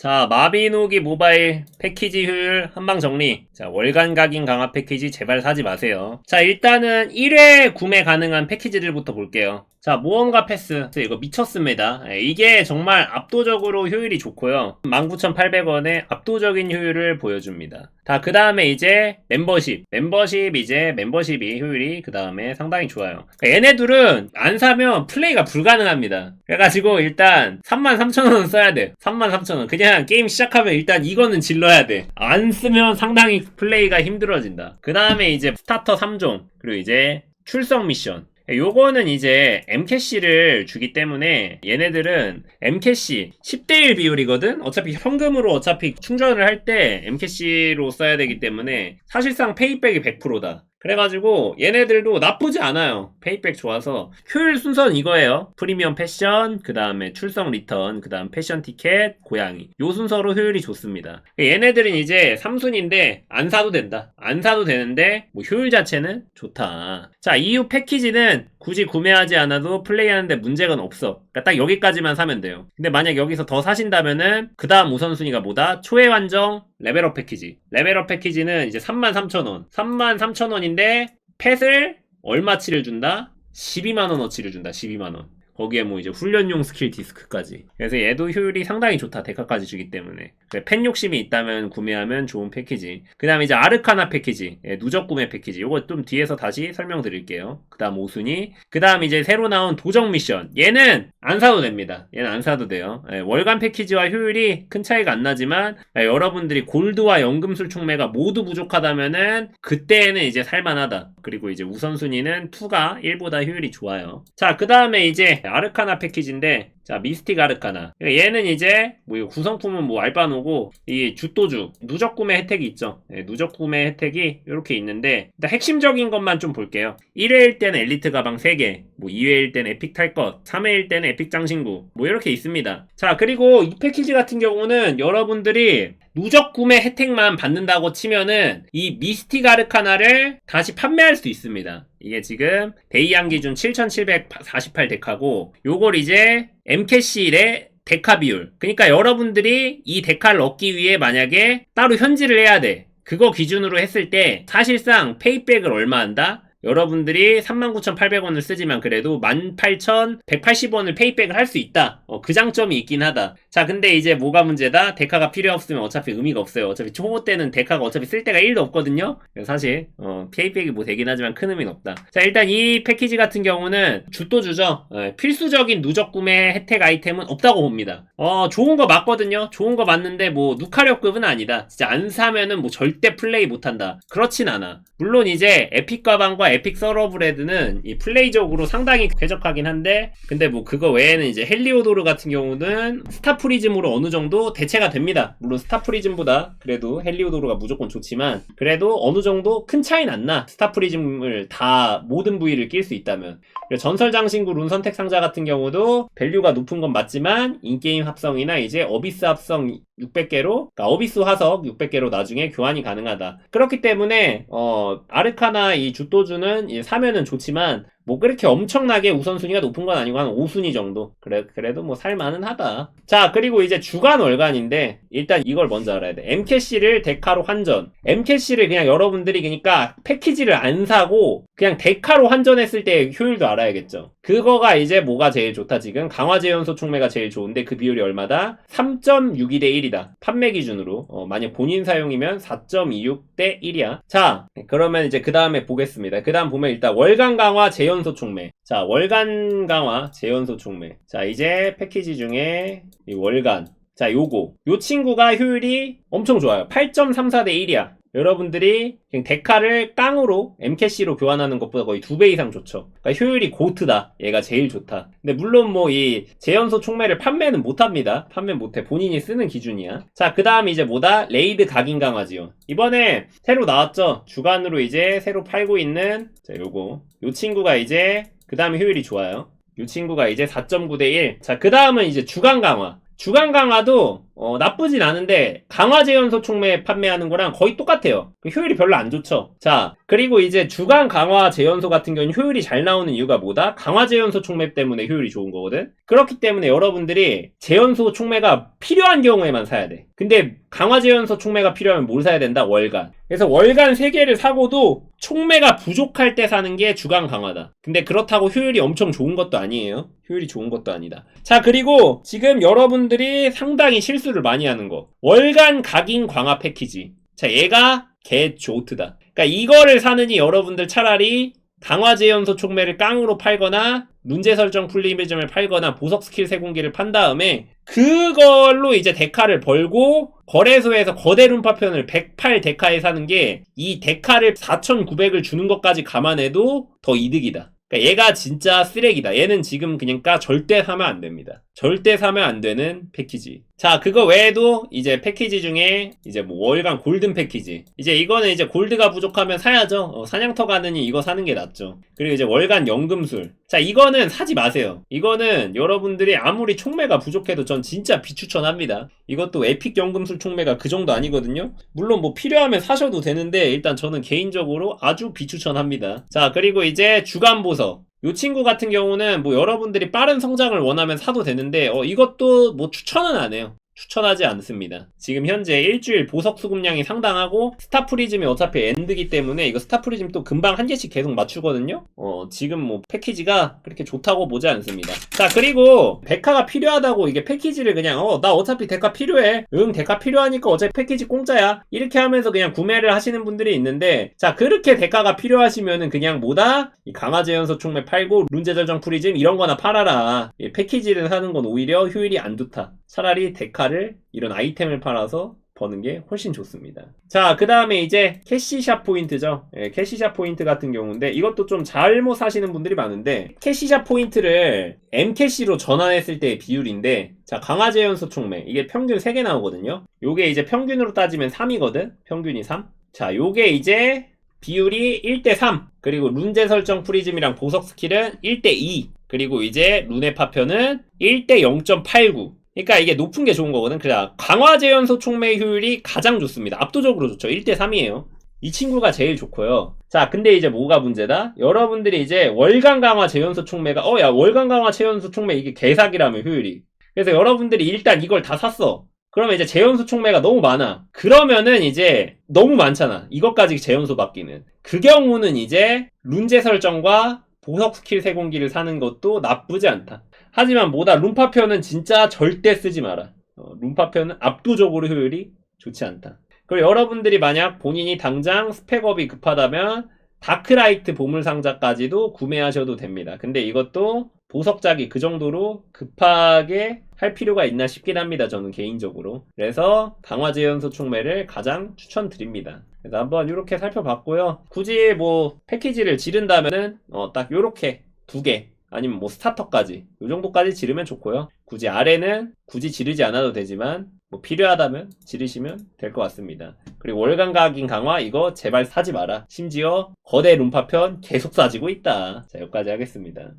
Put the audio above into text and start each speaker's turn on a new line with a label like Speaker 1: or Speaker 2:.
Speaker 1: 자, 마비노기 모바일 패키지 효율 한방 정리. 자, 월간 각인 강화 패키지 제발 사지 마세요. 자, 일단은 1회 구매 가능한 패키지들부터 볼게요. 자, 모험가 패스. 이거 미쳤습니다. 예, 이게 정말 압도적으로 효율이 좋고요. 19,800원의 압도적인 효율을 보여줍니다. 자, 그 다음에 이제 멤버십. 멤버십 이제 멤버십이 효율이 그 다음에 상당히 좋아요. 그러니까 얘네들은 안 사면 플레이가 불가능합니다. 그래가지고 일단 33,000원 써야 돼. 33,000원. 그냥 게임 시작하면 일단 이거는 질러야 돼. 안 쓰면 상당히 플레이가 힘들어진다. 그 다음에 이제 스타터 3종. 그리고 이제 출석 미션. 요거는 이제 MC를 주기 때문에 얘네들은 MCC 10대1 비율이거든? 어차피 현금으로 어차피 충전을 할 때 MC로 써야 되기 때문에 사실상 페이백이 100%다. 그래가지고 얘네들도 나쁘지 않아요. 페이백 좋아서 효율 순서는 이거예요. 프리미엄 패션, 그 다음에 출석 리턴, 그 다음 패션 티켓, 고양이. 요 순서로 효율이 좋습니다. 얘네들은 이제 3순인데 안 사도 된다. 안 사도 되는데 뭐 효율 자체는 좋다. 자 이후 패키지는 굳이 구매하지 않아도 플레이하는데 문제가 없어. 그러니까 딱 여기까지만 사면 돼요. 근데 만약 여기서 더 사신다면은 그 다음 우선순위가 뭐다? 초회 환정 레벨업 패키지. 레벨업 패키지는 이제 33,000원. 33,000원인데 펫을 얼마치를 준다? 12만원 어치를 준다. 12만원. 거기에 뭐 이제 훈련용 스킬 디스크까지. 그래서 얘도 효율이 상당히 좋다. 데카까지 주기 때문에. 팬 욕심이 있다면 구매하면 좋은 패키지. 그 다음에 이제 아르카나 패키지. 예, 누적 구매 패키지. 요거 좀 뒤에서 다시 설명드릴게요. 그 다음 5순위. 그 다음 이제 새로 나온 도적 미션. 얘는 안 사도 됩니다. 얘는 안 사도 돼요. 예, 월간 패키지와 효율이 큰 차이가 안 나지만 예, 여러분들이 골드와 연금술 총매가 모두 부족하다면은 그때는 이제 살만하다. 그리고 이제 우선순위는 2가 1보다 효율이 좋아요. 자, 그 다음에 이제 아르카나 패키지인데 자, 미스틱 아르카나. 얘는 이제, 뭐, 구성품은 뭐, 알바노고, 이 주도주, 누적 구매 혜택이 있죠. 네, 누적 구매 혜택이 이렇게 있는데, 일단 핵심적인 것만 좀 볼게요. 1회일 때는 엘리트 가방 3개, 뭐, 2회일 때는 에픽 탈 것, 3회일 때는 에픽 장신구, 뭐, 이렇게 있습니다. 자, 그리고 이 패키지 같은 경우는 여러분들이 누적 구매 혜택만 받는다고 치면은, 이 미스틱 아르카나를 다시 판매할 수 있습니다. 이게 지금 데이양 기준 7748 데카고 요걸 이제 MCC의 데카 비율 그러니까 여러분들이 이 데카를 얻기 위해 만약에 따로 현질을 해야 돼 그거 기준으로 했을 때 사실상 페이백을 얼마 한다? 여러분들이 39,800원을 쓰지만 그래도 18,180원을 페이백을 할 수 있다. 어, 그 장점이 있긴 하다. 자, 근데 이제 뭐가 문제다? 데카가 필요 없으면 어차피 의미가 없어요. 어차피 초보 때는 데카가 어차피 쓸 데가 1도 없거든요. 사실 어, 페이백이 뭐 되긴 하지만 큰 의미는 없다. 자, 일단 이 패키지 같은 경우는 주도 주죠. 어, 필수적인 누적 구매 혜택 아이템은 없다고 봅니다. 어, 좋은 거 맞거든요. 좋은 거 맞는데 뭐 누카력급은 아니다. 진짜 안 사면은 뭐 절대 플레이 못한다. 그렇진 않아. 물론 이제 에픽 가방과 에픽 서러브레드는 이 플레이적으로 상당히 쾌적하긴 한데 근데 뭐 그거 외에는 이제 헬리오도르 같은 경우는 스타프리즘으로 어느 정도 대체가 됩니다. 물론 스타프리즘보다 그래도 헬리오도르가 무조건 좋지만 그래도 어느 정도 큰 차이는 안 나. 스타프리즘을 다 모든 부위를 낄 수 있다면 전설 장신구 룬 선택 상자 같은 경우도 밸류가 높은 건 맞지만 인게임 합성이나 이제 어비스 합성 600개로 그러니까 어비스 화석 600개로 나중에 교환이 가능하다. 그렇기 때문에 어 아르카나 이 주도 주는 사면은 좋지만 뭐 그렇게 엄청나게 우선순위가 높은 건 아니고 한 5순위 정도. 그래, 그래도 뭐 살만은 하다. 자, 그리고 이제 주간 월간인데, 일단 이걸 먼저 알아야 돼. MCC를 데카로 환전. MCC를 그냥 여러분들이 그러니까 패키지를 안 사고, 그냥 데카로 환전했을 때 효율도 알아야겠죠. 그거가 이제 뭐가 제일 좋다 지금? 강화제 연소 총매가 제일 좋은데 그 비율이 얼마다? 3.62대 1이다. 판매 기준으로. 어, 만약 본인 사용이면 4.26대 1이야. 자, 그러면 이제 그 다음에 보겠습니다. 그 다음 보면 일단 월간 강화 재연소 총매. 자, 월간 강화 재연소 총매. 자, 이제 패키지 중에 이 월간. 자, 요거. 요 친구가 효율이 엄청 좋아요. 8.34대 1이야. 여러분들이 그냥 데카를 깡으로 MCC로 교환하는 것보다 거의 두 배 이상 좋죠. 그러니까 효율이 고트다. 얘가 제일 좋다. 근데 물론 뭐 이 재연소 총매를 판매는 못합니다. 판매 못해. 본인이 쓰는 기준이야. 자, 그 다음 이제 뭐다? 레이드 각인 강화 지원. 이번에 새로 나왔죠. 주간으로 이제 새로 팔고 있는 자, 요거. 요 친구가 이제 그 다음에 효율이 좋아요. 요 친구가 이제 4.9 대 1. 자, 그 다음은 이제 주간 강화. 주간 강화도 어, 나쁘진 않은데 강화 재연소 촉매 판매하는 거랑 거의 똑같아요. 그 효율이 별로 안 좋죠. 자 그리고 이제 주간 강화 재연소 같은 경우는 효율이 잘 나오는 이유가 뭐다? 강화 재연소 촉매 때문에 효율이 좋은 거거든. 그렇기 때문에 여러분들이 재연소 촉매가 필요한 경우에만 사야 돼. 근데 강화 재연소 촉매가 필요하면 뭘 사야 된다? 월간. 그래서 월간 3개를 사고도 촉매가 부족할 때 사는 게 주간 강화다. 근데 그렇다고 효율이 엄청 좋은 것도 아니에요. 효율이 좋은 것도 아니다. 자, 그리고 지금 여러분들이 상당히 실수를 많이 하는 거. 월간 각인 강화 패키지. 자, 얘가 개 좋트다. 그러니까 이거를 사느니 여러분들 차라리 강화 재연소 촉매를 깡으로 팔거나 문제 설정 풀리미즘을 팔거나 보석 스킬 세공기를 판 다음에 그걸로 이제 데카를 벌고 거래소에서 거대 룸파편을 108 데카에 사는 게 이 데카를 4,900을 주는 것까지 감안해도 더 이득이다. 그러니까 얘가 진짜 쓰레기다. 얘는 지금 그냥 까 절대 사면 안 됩니다. 절대 사면 안 되는 패키지. 자, 그거 외에도 이제 패키지 중에 이제 뭐 월간 골든 패키지. 이제 이거는 이제 골드가 부족하면 사야죠. 어, 사냥터 가느니 이거 사는 게 낫죠. 그리고 이제 월간 연금술. 자, 이거는 사지 마세요. 이거는 여러분들이 아무리 총매가 부족해도 전 진짜 비추천합니다. 이것도 에픽 연금술 총매가 그 정도 아니거든요. 물론 뭐 필요하면 사셔도 되는데 일단 저는 개인적으로 아주 비추천합니다. 자, 그리고 이제 주간 보석. 요 친구 같은 경우는 뭐 여러분들이 빠른 성장을 원하면 사도 되는데 어 이것도 뭐 추천은 안 해요. 추천하지 않습니다. 지금 현재 일주일 보석 수급량이 상당하고 스타 프리즘이 어차피 엔드기 때문에 이거 스타 프리즘 또 금방 한 개씩 계속 맞추거든요. 어 지금 뭐 패키지가 그렇게 좋다고 보지 않습니다. 자 그리고 데카가 필요하다고 이게 패키지를 그냥 어 나 어차피 데카 필요해. 응 데카 필요하니까 어차피 패키지 공짜야. 이렇게 하면서 그냥 구매를 하시는 분들이 있는데 자 그렇게 데카가 필요하시면은 그냥 뭐다 이 강화제 연소 총매 팔고 룬제 절정 프리즘 이런 거나 팔아라. 이 패키지를 사는 건 오히려 효율이 안 좋다. 차라리 데카 를 이런 아이템을 팔아서 버는 게 훨씬 좋습니다. 자, 그 다음에 이제 캐시샵 포인트죠. 예, 캐시샵 포인트 같은 경우인데 이것도 좀 잘못 사시는 분들이 많은데 캐시샵 포인트를 M캐시로 전환했을 때의 비율인데 자, 강화제 연소 총매 이게 평균 3개 나오거든요. 요게 이제 평균으로 따지면 3이거든. 평균이 3. 자, 요게 이제 비율이 1대3 그리고 룬제 설정 프리즘이랑 보석 스킬은 1대2 그리고 이제 룬의 파편은 1대 0.89 그러니까 이게 높은 게 좋은 거거든. 그래 강화 재연소 촉매 효율이 가장 좋습니다. 압도적으로 좋죠. 1대 3이에요. 이 친구가 제일 좋고요. 자, 근데 이제 뭐가 문제다? 여러분들이 이제 월간 강화 재연소 촉매가 어 야 월간 강화 재연소 촉매 이게 개사기라며 효율이. 그래서 여러분들이 일단 이걸 다 샀어. 그러면 이제 재연소 촉매가 너무 많아. 그러면은 이제 너무 많잖아. 이것까지 재연소 받기는. 그 경우는 이제 룬제 설정과 보석 스킬 세공기를 사는 것도 나쁘지 않다. 하지만 뭐다 룸파편은 진짜 절대 쓰지 마라. 어, 룸파편은 압도적으로 효율이 좋지 않다. 그리고 여러분들이 만약 본인이 당장 스펙업이 급하다면 다크라이트 보물상자까지도 구매하셔도 됩니다. 근데 이것도 보석작이 그 정도로 급하게 할 필요가 있나 싶긴 합니다. 저는 개인적으로. 그래서 강화제 연소 촉매를 가장 추천드립니다. 그래서 한번 이렇게 살펴봤고요. 굳이 뭐 패키지를 지른다면은 어, 딱 이렇게 두 개. 아니면 뭐 스타터까지 이 정도까지 지르면 좋고요. 굳이 아래는 굳이 지르지 않아도 되지만 뭐 필요하다면 지르시면 될 것 같습니다. 그리고 월간 가긴 강화 이거 제발 사지 마라. 심지어 거대 룸파편 계속 싸지고 있다. 자 여기까지 하겠습니다.